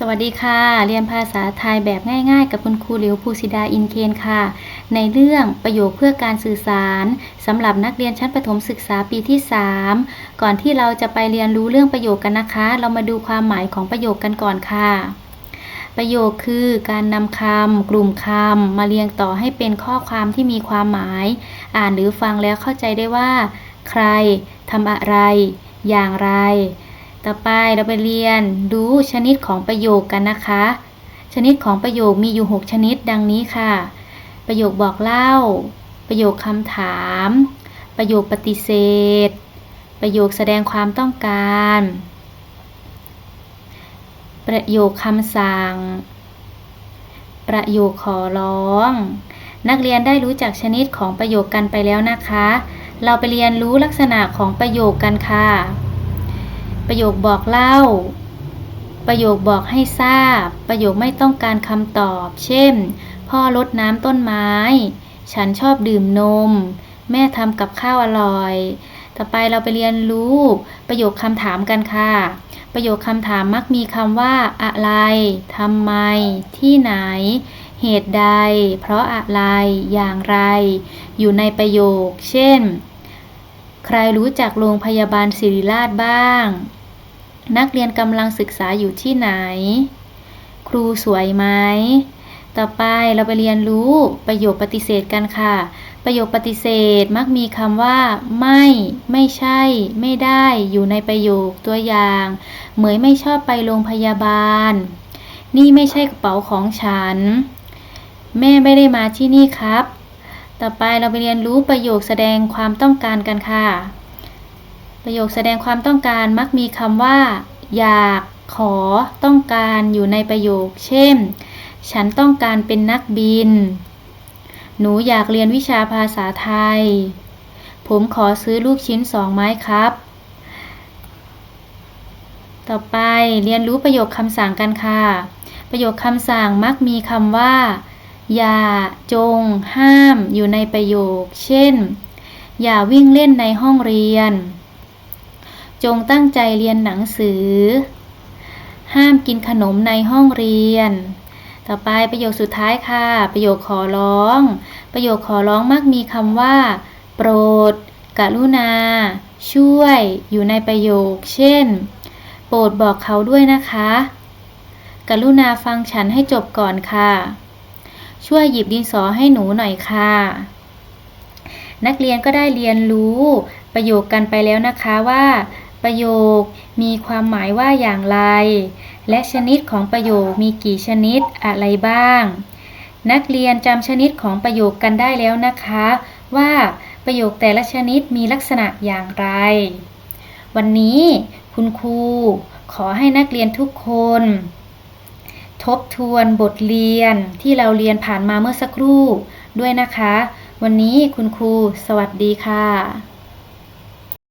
สวัสดีค่ะ เรียนภาษาไทยแบบง่ายๆ กับคุณครูเหลียวภูสิดาอินเคนค่ะ ในเรื่องประโยคเพื่อการสื่อสารสำหรับนักเรียนชั้นประถมศึกษาปีที่ 3 ก่อนที่เราจะไปเรียนรู้เรื่องประโยคกันนะคะ เรามาดูความหมายของประโยคกันก่อนค่ะ ประโยคคือการนำคำกลุ่มคำมาเรียงต่อให้เป็นข้อความที่มีความหมาย อ่านหรือฟังแล้วเข้าใจได้ว่า ใครทำอะไร อย่างไร ต่อไปเราไปเรียนดูชนิดของประโยคกันนะคะ ชนิดของประโยคมีอยู่ 6 ชนิดดังนี้ค่ะ ประโยคบอกเล่า ประโยคคำถาม ประโยคปฏิเสธ ประโยคแสดงความต้องการ ประโยคคำสั่ง ประโยคขอร้อง นักเรียนได้รู้จักชนิดของประโยคกันไปแล้วนะคะ เราไปเรียนรู้ลักษณะของประโยคกันค่ะ ประโยคบอกเล่า ประโยคบอกให้ทราบ ประโยคไม่ต้องการคำตอบ เช่น พ่อรดน้ำต้นไม้ ฉันชอบดื่มนม แม่ทำกับข้าวอร่อย ต่อไปเราไปเรียนรู้ ประโยคคำถามกันค่ะ ประโยคคำถามมักมีคำว่า อะไรทำไม ที่ไหน เหตุใด เพราะอะไร อย่างไร อยู่ในประโยค เช่น ใครรู้จักโรงพยาบาลศิริราชบ้าง นักเรียนกำลังศึกษาอยู่ที่ไหน ครูสวยไหม ต่อไปเราไปเรียนรู้ประโยคปฏิเสธกันค่ะ ประโยคปฏิเสธมักมีคำว่า ไม่ ไม่ใช่ ไม่ได้ อยู่ในประโยคตัวอย่าง เหมยไม่ชอบไปโรงพยาบาล นี่ไม่ใช่กระเป๋าของฉัน แม่ไม่ได้มาที่นี่ครับ ต่อไปเราไปเรียนรู้ประโยคแสดงความต้องการกันค่ะ ประโยคแสดงความต้องการมักมีคำว่า อยากขอต้องการอยู่ในประโยค เช่น ฉันต้องการเป็นนักบิน หนูอยากเรียนวิชาภาษาไทย ผมขอซื้อลูกชิ้นสองไม้ครับ ต่อไปเรียนรู้ประโยคคำสั่งกันค่ะ ประโยคคำสั่งมักมีคำว่า อย่าจงห้ามอยู่ในประโยค เช่น อย่าวิ่งเล่นในห้องเรียน จงตั้งใจเรียนหนังสือ ห้ามกินขนมในห้องเรียน ต่อไปประโยคสุดท้ายค่ะ ประโยคขอร้อง ประโยคขอร้องมักมีคำว่า โปรด กรุณา ช่วย อยู่ในประโยค เช่น โปรดบอกเขาด้วยนะคะ กรุณาฟังฉันให้จบก่อนค่ะ ช่วยหยิบดินสอให้หนูหน่อยค่ะ นักเรียนก็ได้เรียนรู้ประโยคกันไปแล้วนะคะว่า ประโยคมีความหมายว่าอย่างไร และชนิดของประโยคมีกี่ชนิดอะไรบ้าง นักเรียนจำชนิดของประโยคกันได้แล้วนะคะ ว่าประโยคแต่ละชนิดมีลักษณะอย่างไร วันนี้คุณครูขอให้นักเรียนทุกคน ทบทวนบทเรียนที่เราเรียนผ่านมาเมื่อสักครู่ด้วยนะคะ วันนี้คุณครูสวัสดีค่ะ